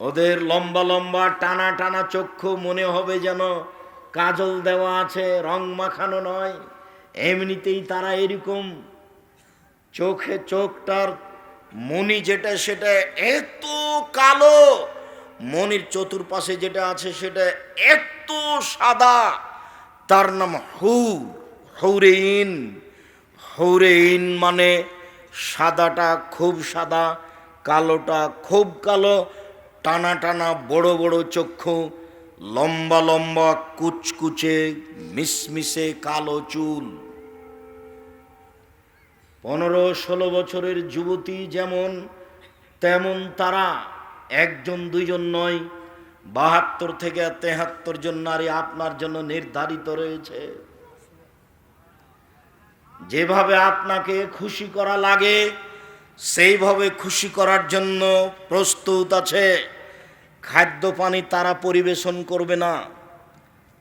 ওদের লম্বা লম্বা টানা টানা চক্ষু মনে হবে যেন কাজল দেওয়া আছে, রং মাখানো নয়। এমনিতেই তারা এরকম চোখে চোখটার মনি যেটা, সেটা এত কালো। মনির চতুর্পাশে যেটা আছে, সেটা এত সাদা। তার নাম হুর, হৌরেইন। হৌরেইন মানে সাদাটা খুব সাদা, কালোটা খুব কালো। টানা টানা বড় বড় চক্ষু, লম্বা লম্বা কুচকুচে, মিসমিসে কালো চুল। পনেরো ষোলো বছরের যুবতী যেমন, তেমন তারা একজন দুইজন নয়, বাহাত্তর থেকে তেহাত্তর জন নারী আপনার জন্য নির্ধারিত রয়েছে। যেভাবে আপনাকে খুশি করা লাগে, সেইভাবে খুশি করার জন্য প্রস্তুত আছে। খাদ্য পানি তারা পরিবেশন করবে না।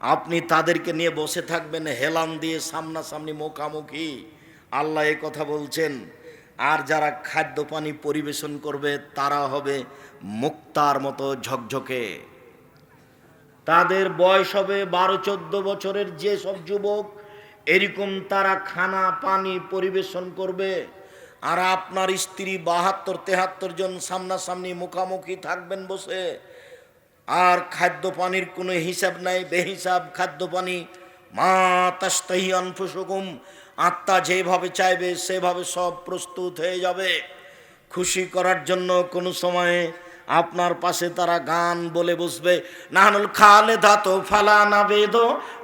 আপনি তাদেরকে নিয়ে বসে থাকবেন, হেলান দিয়ে সামনাসামনি মুখামুখি। আল্লাহ এ কথা বলছেন, আর যারা খাদ্য পানি পরিবেশন করবে, তারা হবে মুক্তার মতো ঝকঝকে। তাদের বয়স হবে বারো চোদ্দ বছরের যে সব যুবক, এরকম তারা খানা পানি পরিবেশন করবে। আর আপনার স্ত্রী বাহাত্তর তেহাত্তর জন সামনাসামনি মুখামুখি থাকবেন বসে আর খাদ্য পানির কোনো হিসাব নাই, বেহিসাব খাদ্য পানি মা তাস্তাহি আনফুসুকুম, আত্মা যেভাবে চাইবে সেভাবে সব প্রস্তুত হয়ে যাবে। খুশি করার জন্য কোনো সময়ে আপনার পাশে তারা গান বলে বসবে। নাহানুল খালে ধাতো ফালা না বেদ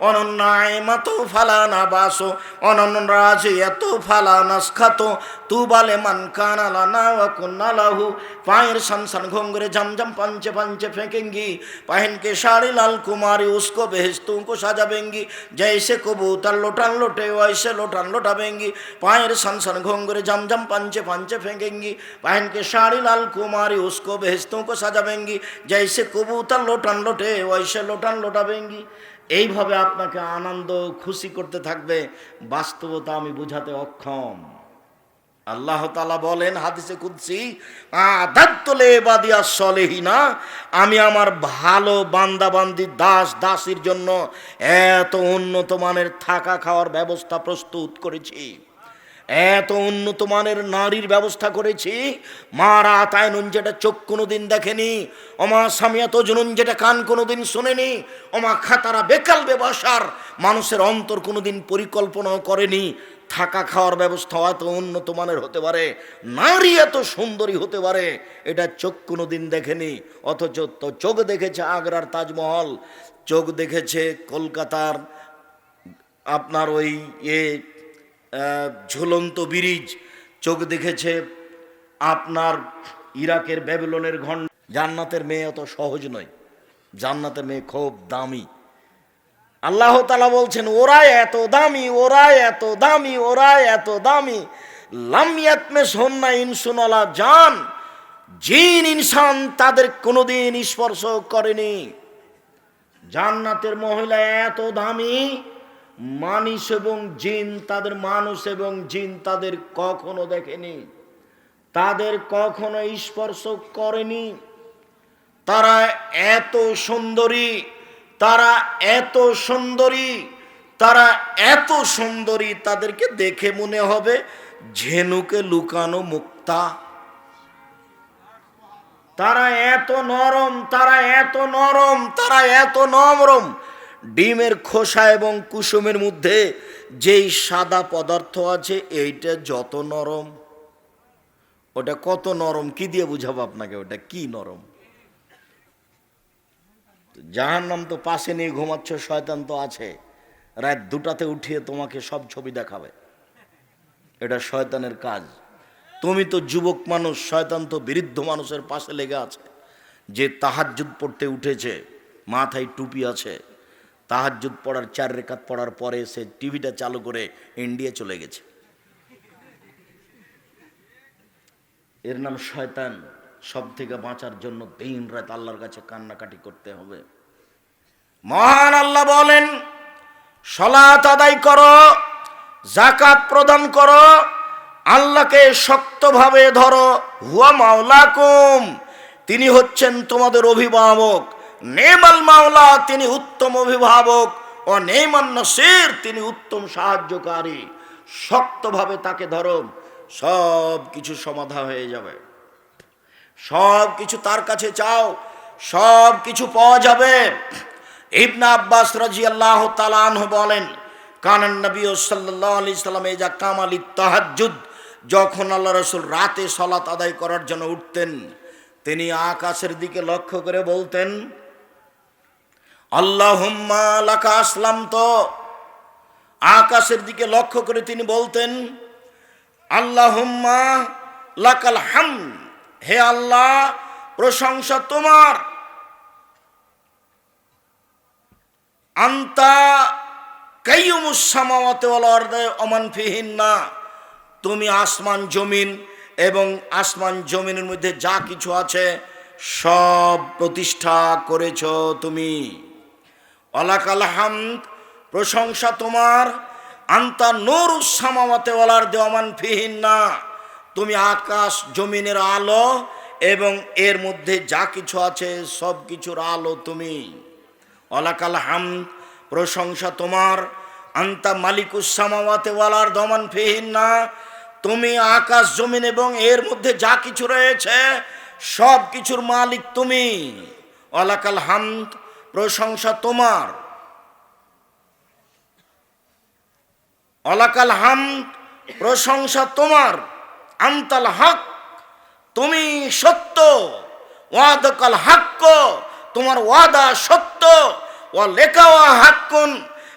অনন্যায়মা তো ফালা না বাসো, অনন্য রাজে এত ফালা নাস খাতো তু বালে মান কানালা না কন্যালাহু পায়ের সানসান ঘোঙ্গরে ঝমঝম পাঞ্চে পাঞ্চে ফেঁকেঙ্গি পাহিনকে শাড়ি লাল কুমারী উসকো বেহেস তুঁকো সাজাবেঙ্গি জৈসে কবুতার লোটান লোটে ওইসে লোটান লোটাবেঙ্গি পায়ের সানসান ঘোঙ্গরে ঝমঝম পাঞ্চে পাঞ্চে ফেঁকেঙ্গি পাহিনকে শাড়ি লাল কুমারী উসকো বেহেস তুমকো সাজাবেঙ্গি যাইসে কবুতর লোটান লোটে ওইসে লোটান লোটাবেঙ্গি এইভাবে আপনাকে আনন্দ খুশি করতে থাকবে বাস্তবতা আমি বুঝাতে অক্ষম আল্লাহ তালা বলেন হাদিসে কুদ্সি আদাত্তলে বাদিয়া সলেহিনা আমি আমার ভালো বান্দাবান্দি দাস দাসির জন্য এত উন্নত মানের থাকা খাওয়ার ব্যবস্থা প্রস্তুত করেছি। এত উন্নত মানের নারীর ব্যবস্থা করেছি। মারা তাই নুন যেটা চোখ কোনোদিন দেখেনি অমা সামিয়াত জুনুন যেটা কান কোনোদিন শোনেনি অমা খাতারা বেকাল ব্যবসার মানুষের অন্তর কোনোদিন পরিকল্পনাও করেনি। থাকা খাওয়ার ব্যবস্থা এত উন্নত মানের হতে পারে, নারী এত সুন্দরী হতে পারে, এটা চোখ কোনো দিন দেখেনি, অথচ তো চোখ দেখেছে আগ্রার তাজমহল, চোখ দেখেছে কলকাতার আপনার ওই এ ঝুলন্ত ব্রিজ, চোখ দেখেছে আপনার ইরাকের ব্যাবিলনের ঘন, জান্নাতের মেয়ে অত সহজ নয়। জান্নাতের মেয়ে খুব দামি। আল্লাহ তালা বলছেন ওরা এত দামি ওরা এত দামি ওরা এত দামি। লামিয়াতমে সন্না ইনসুনলা জান। জিন, ইনসান তাদের কোনোদিন স্পর্শ করেনি। জান্নাতের মহিলা এত দামি মানুষ এবং জিন তাদের মানুষ এবং জিন তাদের কখনো দেখেনি। তাদের কখনো স্পর্শ করেনি। তারা এত সুন্দরী, তারা এত সুন্দরী, তারা এত সুন্দরী তাদেরকে দেখে মনে হবে ঝেনুকে লুকানো মুক্তা। তারা এত নরম, তারা এত নরম, তারা এত নরম ডিমের খোসা এবং কুসুমের মধ্যে যেই সাদা পদার্থ আছে, এইটা যত নরম। ওটা কত নরম, কি দিয়ে বুঝাবো আপনাকে? ওটা কি নরম? জাহান নাম তো পাশে নিয়ে ঘুমাচ্ছ, শয়তান তো আছে। রাত দুটাতে উঠিয়ে তোমাকে সব ছবি দেখাবে। এটা শয়তানের কাজ। তুমি তো যুবক মানুষ, শয়তান তো বৃদ্ধ মানুষের পাশে লেগে আছে। যে তাহাজ্জুদ পড়তে উঠেছে, মাথায় টুপি আছে। তাহাজ্জুদ পড়ার, চার রেখাত পড়ার পরে সে টিভিটা চালু করে ইন্ডিয়া চলে গেছে। এর নাম শয়তান। সব থেকে বাঁচার জন্য দিন রাত আল্লাহর কাছে কান্নাকাটি করতে হবে। মহান আল্লাহ বলেন, সলাত আদায় করো জাকাত প্রদান করো, আল্লাহকে শক্তভাবে ধরো। হুয়া মাওলাকুম, তিনি হচ্ছেন তোমাদের অভিভাবক। নেমাল মাওলা, তিনি উত্তম অভিভাবক, ও নেমান নসির, তিনি উত্তম সাহায্যকারী। শক্তভাবে তাকে ধরো সব কিছু সমাধা হয়ে যাবে। সব কিছু তার কাছে চাও সব কিছু পাওয়া যাবে। ইবনা আব্বাস রাজি আল্লাহ তালান বলেন কানান নবী সাল্লাহ আলি সাল্লাম যা কামালি তাহাজুদ যখন আল্লাহ রসুল রাতে সলাত আদায় করার জন্য উঠতেন, তিনি আকাশের দিকে লক্ষ্য করে বলতেন আল্লাহ লাকা আসলাম তো আকাশের দিকে লক্ষ্য করে তিনি বলতেন আল্লাহ লাকাল হাম হে আল্লাহ, প্রশংসা তোমার। আন্তা কাইয়ুমুসামাওয়াতে ওয়াল আরদে অমান ফিহিন না তুমি আসমান, জমিন এবং আসমান, জমিনের মধ্যে যা কিছু আছে সব প্রতিষ্ঠা করেছ তুমি। অলাকাল প্রশংসা তোমার। আন্তা নূর সামাওয়াতে ওয়ালার দেওয়ামান ফিহিন না তুমি আকাশ জমিনের আলো এবং এর মধ্যে যা কিছু আছে সব কিছুর আলো তুমি। অলাকাল হাম প্রশংসা তোমার। আন্তা মালিকুসামাওয়াতে ওয়ালার দমান ফিহিন না তুমি আকাশ, জমিন এবং এর মধ্যে যা কিছু রয়েছে সব কিছুর মালিক তুমি। অলাকাল হামদ প্রশংসা তোমার। অলাকাল হাম প্রশংসা তোমার। আন্তাল হক, তুমি সত্য। ওয়াদকাল হাক্ক, তোমার ওয়াদা সত্য। ও লেখাওয়া হাক্কুন,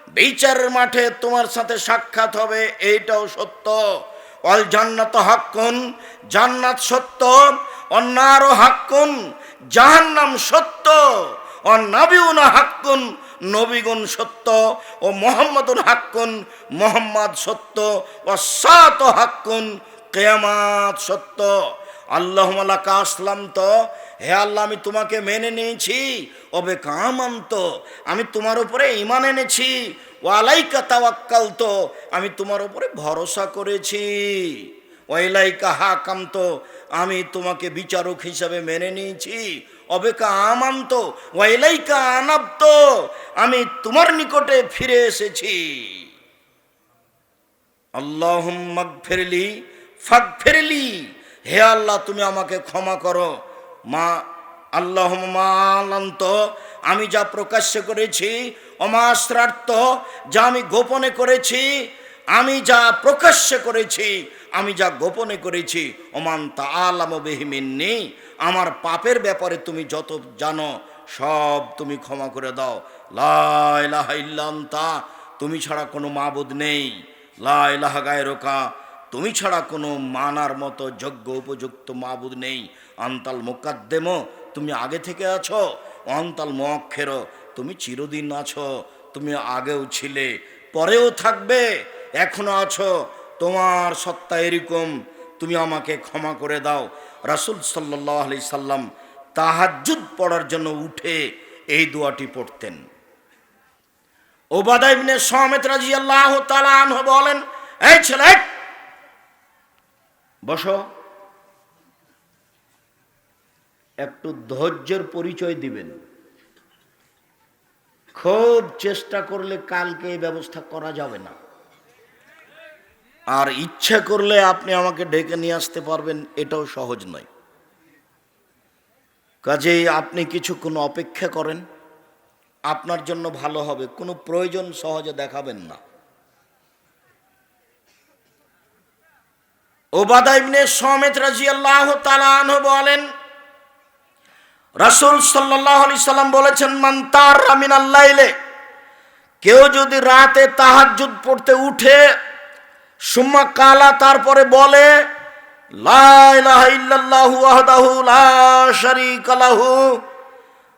বিচারের মাঠে তোমার সাথে সাক্ষাৎ হবে, এইটাও সত্য। অল জান্নাত হাক্কুন, জান্নাত সত্য। অন্যারও হাক্কুন, জাহান্নাম সত্য। ও নাবিউনা হাক্কুন নবীগুন সত্য, ও মোহাম্মদুন হাক্কুন, মোহাম্মদ সত্য, ও সাত হাক্কুন, কেয়ামাত সত্য। আল্লাহ মালাকা আসলাম তো হে আল্লাহ, আমি তোমাকে মেনে নিয়েছি, অবে কামান্ত, আমি তোমার উপরে ইমান এনেছি। ওয়ালাইকা তাওয়াক্কাল তো আমি তোমার উপরে ভরসা করেছি। ওয়াইলাইকা হাকাম তো আমি তোমাকে বিচারক হিসাবে মেনে নিয়েছি। অবেকা আমান্ত, ওয়াইলাইকা আনাব্ত আমি তোমার নিকটে ফিরে এসেছি। আল্লাহ ফেরলি ফাগ ফেরলি হে আল্লাহ, তুমি আমাকে ক্ষমা করো। মা আল্লাহ মালান্ত আমি যা প্রকাশ্য করেছি, অমাশ্রার্থ, যা আমি গোপনে করেছি, আমি যা প্রকাশ্য করেছি, আমি যা গোপনে করেছি, ওমান আলাম বেহিমিন্নি আমার পাপের ব্যাপারে তুমি যত জানো, সব তুমি ক্ষমা করে দাও। লাহ ইল্লান্তা, তুমি ছাড়া কোনো মাবুদ নেই। লাহ গায়রকা, তুমি ছাড়া কোনো মানার মতো যোগ্য উপযুক্ত মাবুদ নেই। আন্তাল মোকাদ্দেম, তুমি আগে থেকে আছো। অন্তাল মক্ষের তুমি চিরদিন আছো। তুমি আগেও ছিলে, পরেও থাকবে, এখনও আছো। তোমার সত্তা এরকম, তুমি আমাকে ক্ষমা করে দাও। রাসুল সাল্লাহ আলি সাল্লাম তাহাজুদ পড়ার জন্য উঠে এই দোয়াটি পড়তেন। ওবাদা ইবনে সমেত রাজি আল্লাহ তালান বলেন, এই ছেলে, বসো। একটু ধৈর্যের পরিচয় দিবেন। খুব চেষ্টা করলে কালকে এই ব্যবস্থা করা যাবে না। আর ইচ্ছা করলে আপনি আমাকে ডেকে নিয়ে আসতে পারবেন, এটাও সহজ নয়। কাজেই আপনি কিছুক্ষণ অপেক্ষা করেন, আপনার জন্য ভালো হবে, কোনো প্রয়োজন সহজে দেখাবেন না। ওবাদা সমেত রাজিয়াল্লাহ তালান বলেন, রাসুল সাল্লাহ আলি সাল্লাম বলেছেন, মান তার রামিন আল্লাইলে কেউ যদি রাতে তাহাজুদ পড়তে উঠে সুম্মা কালা তারপরে বলে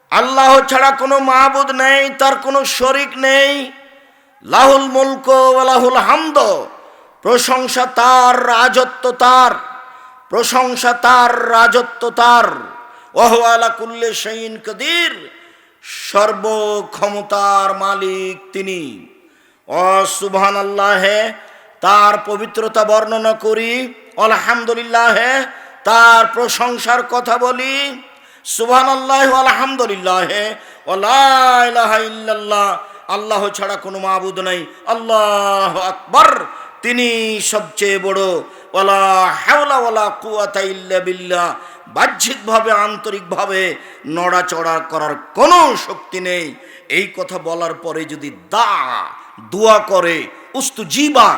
আল্লাহ ছাড়া কোনো মাহবুদ নেই, তার কোনো শরিক নেই। লাহুল মুলক লাহুল হামদ। প্রশংসা তার, রাজত্ব তার। প্রশংসা তার, রাজত্ব তার। ওহওয়ালা কুল্লে সেইন কদির। সর্বক্ষমতার মালিক তিনি। অসুবহান আল্লাহে তার পবিত্রতা বর্ণনা করি। আলহামদুলিল্লাহ তার প্রশংসার কথা বলি। সুবহানাল্লাহ আলহামদুলিল্লাহ। ওলা ইলাহা ইল্লাল্লাহ। আল্লাহ ছাড়া কোনো মাবুদ নাই। আল্লাহ আকবার। তিনি সবচেয়ে বড়। ওলা হাওলা ওলা কুয়াতা ইল্লা বিল্লাহ। বাহ্যিকভাবে, আন্তরিকভাবে নড়াচড়া করার কোনো শক্তি নেই। এই কথা বলার পরে যদি দা, দোয়া করে উস্তু জিবা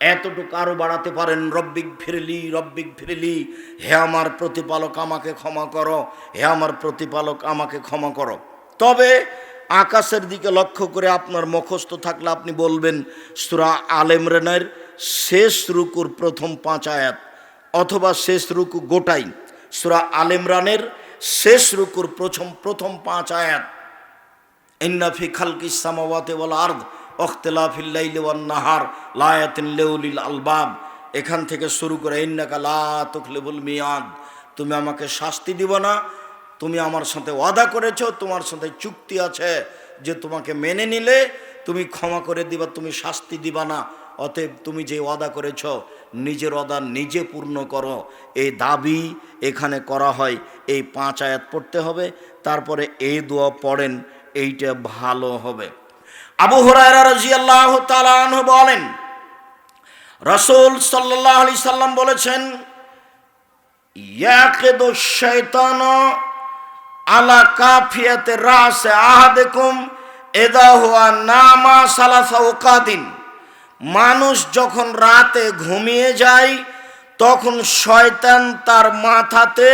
এতটুকু আরও বাড়াতে পারেন, রব্বিক ফিরলি রব্বিক ফিরলি, হে আমার প্রতিপালক আমাকে ক্ষমা করো, হে আমার প্রতিপালক আমাকে ক্ষমা করো। তবে আকাশের দিকে লক্ষ্য করে আপনার মুখস্থ থাকলে আপনি বলবেন, সুরা আল ইমরানের শেষ রুকুর প্রথম পাঁচ আয়াত অথবা শেষ রুকু গোটাই, সুরা আল ইমরানের শেষ রুকুর প্রথম প্রথম পাঁচ আয়াত। ইন্না ফি খালকি সামাওয়াতে ওয়াল আরদ অখতলাফিল লাইলি নাহার আলবাব এখান থেকে শুরু করে ইন্নাকা লা মিয়াদ। তুমি আমাকে শাস্তি দিব না, তুমি আমার সাথে ওয়াদা করেছ, তোমার সাথে চুক্তি আছে যে তোমাকে মেনে নিলে তুমি ক্ষমা করে দিবা, তুমি শাস্তি দিবা না। অতএব তুমি যে ওয়াদা করেছ, নিজের ওয়াদা নিজে পূর্ণ করো। এই দাবি এখানে করা হয়, এই পাঁচ আয়াত পড়তে হবে, তারপরে এই দোয়া পড়েন, এইটা ভালো হবে। আবু হুরায়রা রাদিয়াল্লাহু তাআলা আনহু বলেন, রাসূল সাল্লাল্লাহু আলাইহি সাল্লাম বলেছেন শাইতানু আলা কাফিয়াতে আহাদিকুম এদা হুয়া নামা সালাসা মানুষ যখন রাতে ঘুমিয়ে যায়, তখন শয়তান তার মাথাতে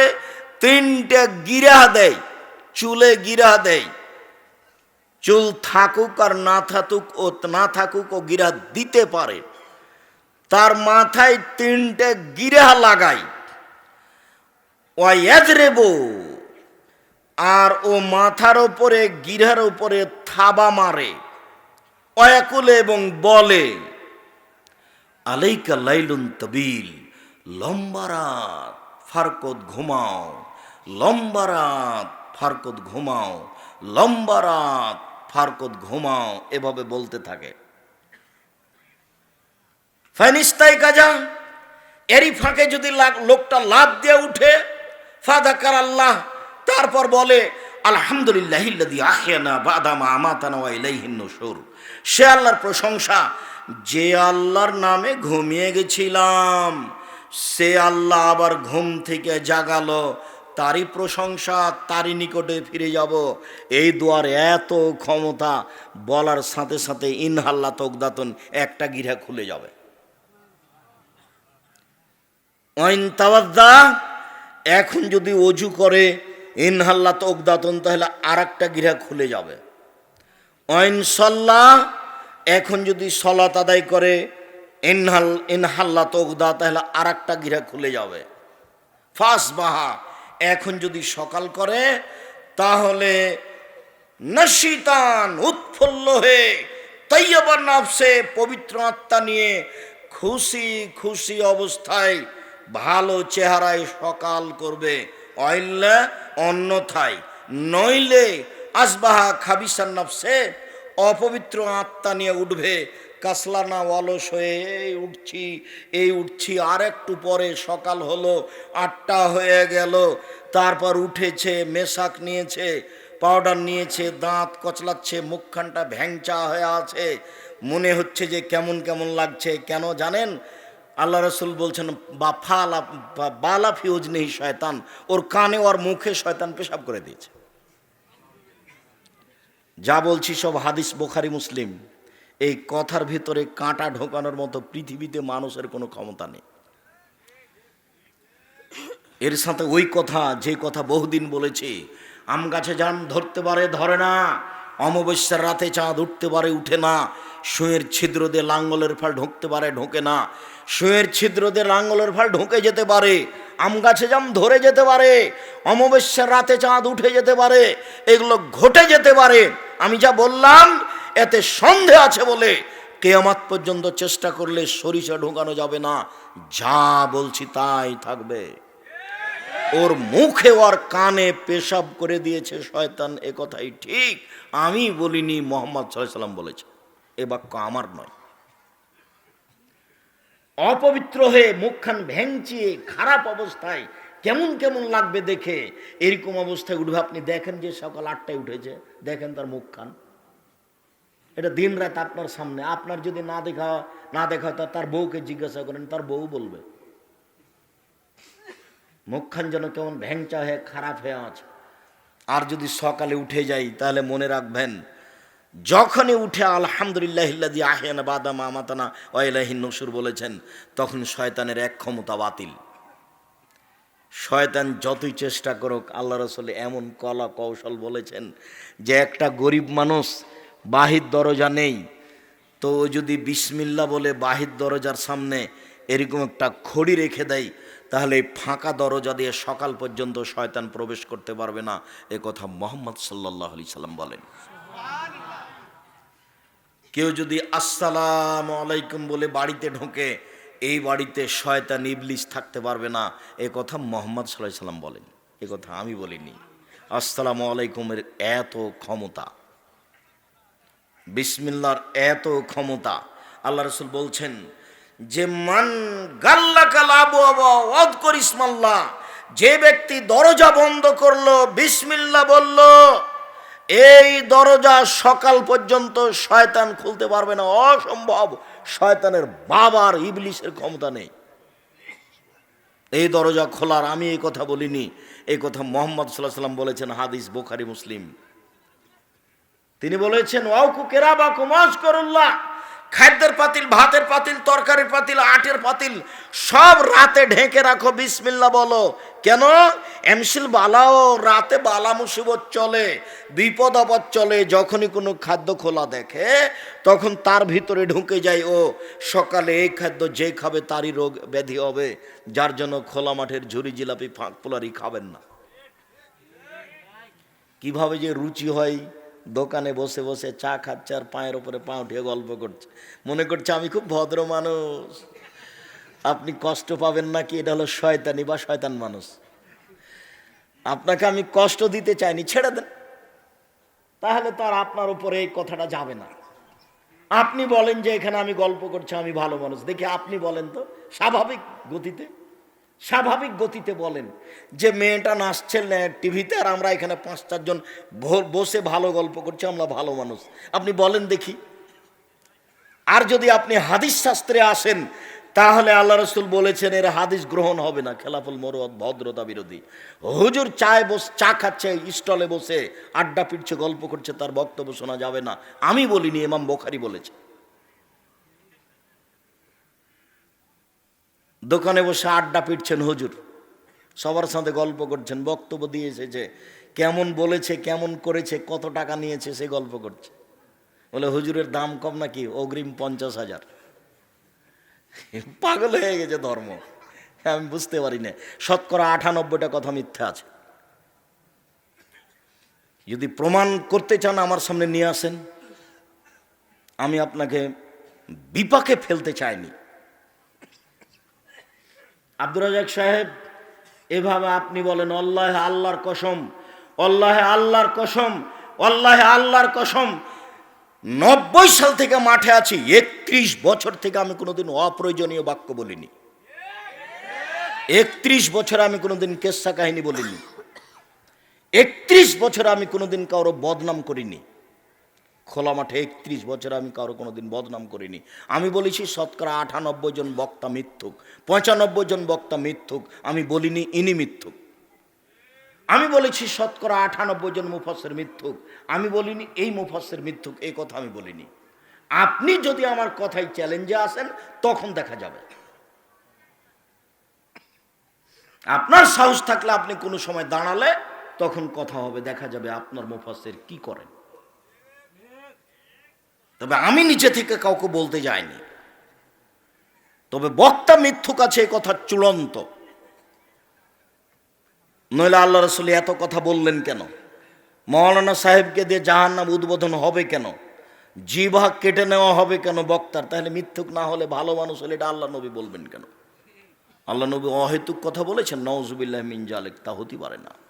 তিনটে গিরা দেয়, চুলে গিরা দেয়। চুল থাকুক আর না থাকুক ও না থাকুক ও গিরা দিতে পারে। তার মাথায় তিনটে গিরা লাগায় ওয়াজরেবো আর ও মাথার ওপরে, গিরার ওপরে থাবা মারে। অয়াকুলে এবং বলে, আলাইকা লাইলুন তবিল, লম্বা রাত ফারকত ঘুমাও, লম্বা রাত ফারকত ঘুমাও, লম্বা রাত ফারকত ঘুমাও, এভাবে বলতে থাকে। ফাইনিস্তাই কাজা এরই ফাঁকে যদি লোকটা লাভ দিয়ে উঠে, ফাদাকার আল্লাহ, তারপর বলে, আলহামদুলিল্লাহ আহিয়ানা বাদামা আমাতানা ইলাইহিন নুশুর। সে আল্লাহর প্রশংসা, যে আল্লাহর নামে ঘুমিয়ে গেছিলাম, সে আল্লাহ আবার ঘুম থেকে জাগালো তারই প্রশংসা, তারই নিকটে ফিরে যাব। এই দোয়ার এত ক্ষমতা, বলার সাথে সাথে ইনহাল্লা তকদাতন একটা গিরা খুলে যাবে। এখন যদি অজু করে, ইনহাল্লা তকদাতন, তাহলে আর একটা গিরা খুলে যাবে। অইন সল্লাহ এখন যদি সলাত আদায় করে, ইনহাল, ইনহাল্লা তকদা, তাহলে আর একটা গিরা খুলে যাবে। ফাঁস বাহা এখন যদি সকাল করে, তাহলে নশিতান উৎফুল্ল হয়ে তৈয়বার নাফসে পবিত্র আত্মা নিয়ে খুশি খুশি অবস্থায় ভালো চেহারায় সকাল করবে। অইল্লা অন্যথায়। নইলে আসবাহা খাবিসার নাফসে অপবিত্র আত্মা নিয়ে উঠবে কাসলানা অলস হয়ে, এই উঠছি এই উঠছি। আর একটু পরে সকাল হলো, আটটা হয়ে গেল। তারপর উঠেছে, মেশাক নিয়েছে, পাউডার নিয়েছে, দাঁত কচলাচ্ছে, মুখখানটা ভ্যাংচা হয়ে আছে। মনে হচ্ছে যে কেমন কেমন লাগছে। কেন জানেন? আল্লাহ রসুল বলছেন, বা ফালা বালা ফিউজ নেই শয়তান। ওর কানে ওর মুখে শয়তান পেশাব করে দিয়েছে। যা বলছি সব হাদিস বোখারি, মুসলিম। এই কথার ভিতরে কাঁটা ঢোকানোর মতো পৃথিবীতে মানুষের কোনো ক্ষমতা নেই। এর সাথে ওই কথা, যে কথা বহুদিন বলেছি, আম গাছে জাম ধরতে পারে, ধরে না। অমাবস্যার রাতে চাঁদ উঠতে পারে, উঠে না। শুয়ের ছিদ্র দিয়ে লাঙ্গলের ফাল ঢুকতে পারে, ঢোকে না। শুয়ের ছিদ্র দিয়ে লাঙ্গলের ফাল ঢুকে যেতে পারে, আম গাছে জাম ধরে যেতে পারে। অমাবস্যার রাতে চাঁদ উঠে যেতে পারে, এগুলো ঘটে যেতে পারে। আমি যা বললাম এতে সন্দেহ আছে বলে কেয়ামাত পর্যন্ত চেষ্টা করলে সরিষা ঢোকানো যাবে না। যা বলছি তাই থাকবে। ওর মুখে ওর কানে পেশাব করে দিয়েছে শয়তান, এ কথাই ঠিক। আমি বলিনি, মোহাম্মদ সাল্লাম বলেছে। এ বাক্য আমার নয়। অপবিত্র হয়ে মুখখান ভেঙচিয়ে খারাপ অবস্থায় কেমন কেমন লাগবে দেখে এরকম অবস্থায় উঠবে। আপনি দেখেন যে সকাল আটটায় উঠেছে, দেখেন তার মুখখান। এটা দিন রাত আপনার সামনে। আপনার যদি না দেখা না দেখা হয় তার বউকে জিজ্ঞাসা করেন, তার বউ বলবে। মুখখান যেন কেমন ভ্যাংচা হয়ে, খারাপ হয়ে আছে। আর যদি সকালে উঠে যাই, তাহলে মনে রাখবেন, যখনই উঠে আলহামদুলিল্লাহ আহেনা বাদা মামাতানা ওয়াইলাহিন নসুর বলেছেন, তখন শয়তানের এক ক্ষমতা বাতিল। শয়তান যতই চেষ্টা করুক, আল্লাহ রসলে এমন কলা কৌশল বলেছেন যে একটা গরিব মানুষ বাহির দরজা নেই। তো ও যদি বিসমিল্লা বলে বাহির দরজার সামনে এরকম একটা খড়ি রেখে দেয়, তাহলে ফাঁকা দরজা দিয়ে সকাল পর্যন্ত শয়তান প্রবেশ করতে পারবে না, এ কথা মোহাম্মদ সাল্লাহ আলি সাল্লাম বলেন। কেউ যদি আসসালাম আলাইকুম বলে বাড়িতে ঢোকে, এই বাড়িতে শয়তান ইবলিশ থাকতে পারবে না, এ কথা মোহাম্মদ সাল্লাহ সাল্লাম বলেন। এ কথা আমি বলিনি। আসসালামু আলাইকুমের এত ক্ষমতা। বিসমিল্লার এত ক্ষমতা, আল্লাহ রসুল বলছেন, যে মান গাল্লা কালাবু অদ করিসমাল্লা যে ব্যক্তি দরজা বন্ধ করল বিসমিল্লা বলল, এই দরজা সকাল পর্যন্ত শয়তান খুলতে পারবে না, অসম্ভব, শয়তানের বাবার ইবলিশের ক্ষমতা নেই। এই দরজা খোলার আমি এই কথা বলিনি, এই কথা মোহাম্মদ সাল্লাহ সাল্লাম বলেছেন, হাদিস বোখারি, মুসলিম। তিনি বলেছেন, ওয়াউকু কেরাবা কুমাস করুল্লাহ খাদ্যের পাতিল, ভাতের পাতিল, তরকারির পাতিল, আটের পাতিল, সব রাতে ঢেকে রাখো বিসমিল্লা বলো। কেন? এমসিল বালাও রাতে বালা মুসিবত চলে, বিপদ আপদ চলে, যখনই কোনো খাদ্য খোলা দেখে, তখন তার ভিতরে ঢুকে যায়, ও, সকালে এই খাদ্য যে খাবে তারই রোগ ব্যাধি হবে, যার জন্য খোলা মাঠের ঝুরি জিলাপি, ফাঁক পোলারি খাবেন না। কীভাবে যে রুচি হয় দোকানে বসে বসে চা খাচ্ছে আর পায়ের ওপরে পা উঠিয়ে গল্প করছে। মনে করছে আমি খুব ভদ্র মানুষ। আপনি কষ্ট পাবেন না কি এটা হলো শয়তানি বা শয়তান মানুষ। আপনাকে আমি কষ্ট দিতে চাইনি, ছেড়ে দেন। তাহলে তো আর আপনার উপরে এই কথাটা যাবে না। আপনি বলেন যে এখানে আমি গল্প করছি, আমি ভালো মানুষ। দেখি আপনি বলেন তো, স্বাভাবিক গতিতে। স্বাভাবিক গতিতে বলেন যে মেয়েটা নাচছে টিভিতে আর আমরা এখানে পাঁচ চারজন বসে ভালো গল্প করছি, আমরা ভালো মানুষ। আপনি বলেন দেখি। আর যদি আপনি হাদিস শাস্ত্রে আসেন, তাহলে আল্লাহ রসুল বলেছেন, এর হাদিস গ্রহণ হবে না। খেলাফল মরুয়াদ ভদ্রতা বিরোধী। হুজুর চায় বস, চা খাচ্ছে, স্টলে বসে আড্ডা পিটছে, গল্প করছে, তার বক্তব্য শোনা যাবে না। আমি বলিনি এমাম বোখারি বলেছে। দোকানে বসে আড্ডা পিটছেন হুজুর। সবার সাথে গল্প করছেন, বক্তব্য দিয়ে এসেছে, কেমন বলেছে, কেমন করেছে, কত টাকা নিয়েছে, সে গল্প করছে। বলে, হুজুরের দাম কম নাকি? অগ্রিম পঞ্চাশ হাজার। পাগল হয়ে গেছে ধর্ম। আমি বুঝতে পারি না। শতকরা আটানব্বইটা কথা মিথ্যা আছে। যদি প্রমাণ করতে চান, আমার সামনে নিয়ে আসেন। আমি আপনাকে বিপাকে ফেলতে চাইনি। আব্দুর রাজাক সাহেব, এভাবে আপনি বলেন অল্লাহ আল্লাহর কসম অল্লাহ আল্লাহর কসম অল্লাহ আল্লাহর কসম। নব্বই সাল থেকে মাঠে আছি, একত্রিশ বছর থেকে আমি কোনোদিন অপ্রয়োজনীয় বাক্য বলিনি। একত্রিশ বছর আমি কোনোদিন কেসা কাহিনী বলিনি। একত্রিশ বছর আমি কোনোদিন কারও বদনাম করিনি। খোলা মাঠে একত্রিশ বছর আমি কারও কোনোদিন বদনাম করিনি। আমি বলেছি, শতকরা আটানব্বই জন বক্তা মিথ্যুক। পঁচানব্বই জন বক্তা মিথ্যুক। আমি বলিনি, ইনি মিথ্যুক। আমি বলেছি, শতকরা আটানব্বই জন মুফাসের মিথ্যুক। আমি বলিনি, এই মুফাসের মিথ্যুক, এই কথা আমি বলিনি। আপনি যদি আমার কথায় চ্যালেঞ্জে আসেন, তখন দেখা যাবে। আপনার সাহস থাকলে আপনি কোনো সময় দাঁড়ালে, তখন কথা হবে, দেখা যাবে আপনার মুফাসের কি করেন। তবে আমি নিচে থেকে কাউকে বলতে যাইনি। তবে বক্তা মিথ্যুক আছে কথা চূড়ান্ত। নইলে আল্লাহ রসুল এত কথা বললেন কেন? মৌলানা সাহেবকে দিয়ে জাহান্নাম উদ্বোধন হবে কেন? জিভা কেটে নেওয়া হবে কেন বক্তার? তাহলে মিথ্যুক না হলে ভালো মানুষ হলে এটা আল্লাহ নবী বলবেন কেন? আল্লাহ নবী অহেতুক কথা বলেছেন নওজুবিল্লাহ মিন জালেক তা হতে পারে না।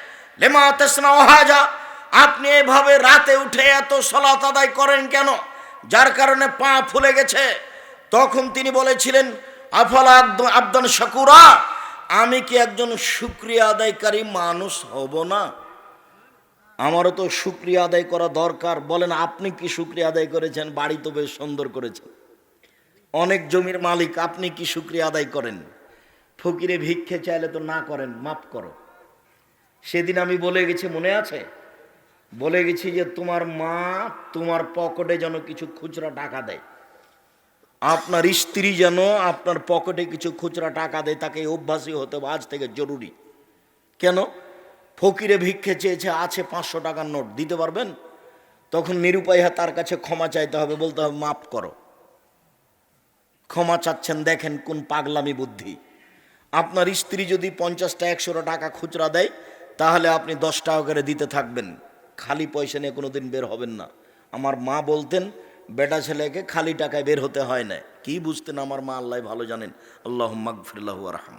লেমা তেসনা ওহাজা, আপনি এভাবে রাতে উঠে এত সলাত আদায় করেন কেন? যার কারণে পা ফুলে গেছে। তখন তিনি বলেছিলেন, আফালা আব্দ- আব্দান শাকুরা, আমি কি একজন শুক্রিয়া আদায়কারী মানুষ হব না? আমারও তো শুক্রিয়া আদায় করা দরকার। বলেন, আপনি কি শুক্রিয়া আদায় করেছেন? বাড়ি তো বেশ সুন্দর করেছেন। অনেক জমির মালিক, আপনি কি শুক্রিয়া আদায় করেন? ফকিরে ভিক্ষে চাইলে তো না করেন, মাফ করো। সেদিন আমি বলে গেছি, মনে আছে? বলে গেছি যে তোমার মা তোমার পকেটে যেন কিছু খুচরা টাকা দেয়। আপনার স্ত্রী যেন আপনার পকেটে কিছু খুচরা টাকা দেয়, তাকে অভ্যাসী হতে হবে, আজ থেকে জরুরি। কেন? ফকিরে ভিক্ষে চেয়েছে, আছে পাঁচশো টাকার নোট, দিতে পারবেন? তখন নিরুপায় তার কাছে ক্ষমা চাইতে হবে, বলতে হবে, মাফ করো। ক্ষমা চাচ্ছেন, দেখেন কোন পাগলামি বুদ্ধি। আপনার স্ত্রী যদি পঞ্চাশটা, একশোটা টাকা খুচরা দেয় তাহলে আপনি দশ টাকা করে দিতে থাকবেন। খালি পয়সা নিয়ে কোনো দিন বের হবেন না। আমার মা বলতেন, বেটা ছেলেকে খালি টাকায় বের হতে হয় না। কি বুঝতেন আমার মা, আল্লাহ ভালো জানেন। আল্লাহ মাগফিরাল্লাহু আরহাম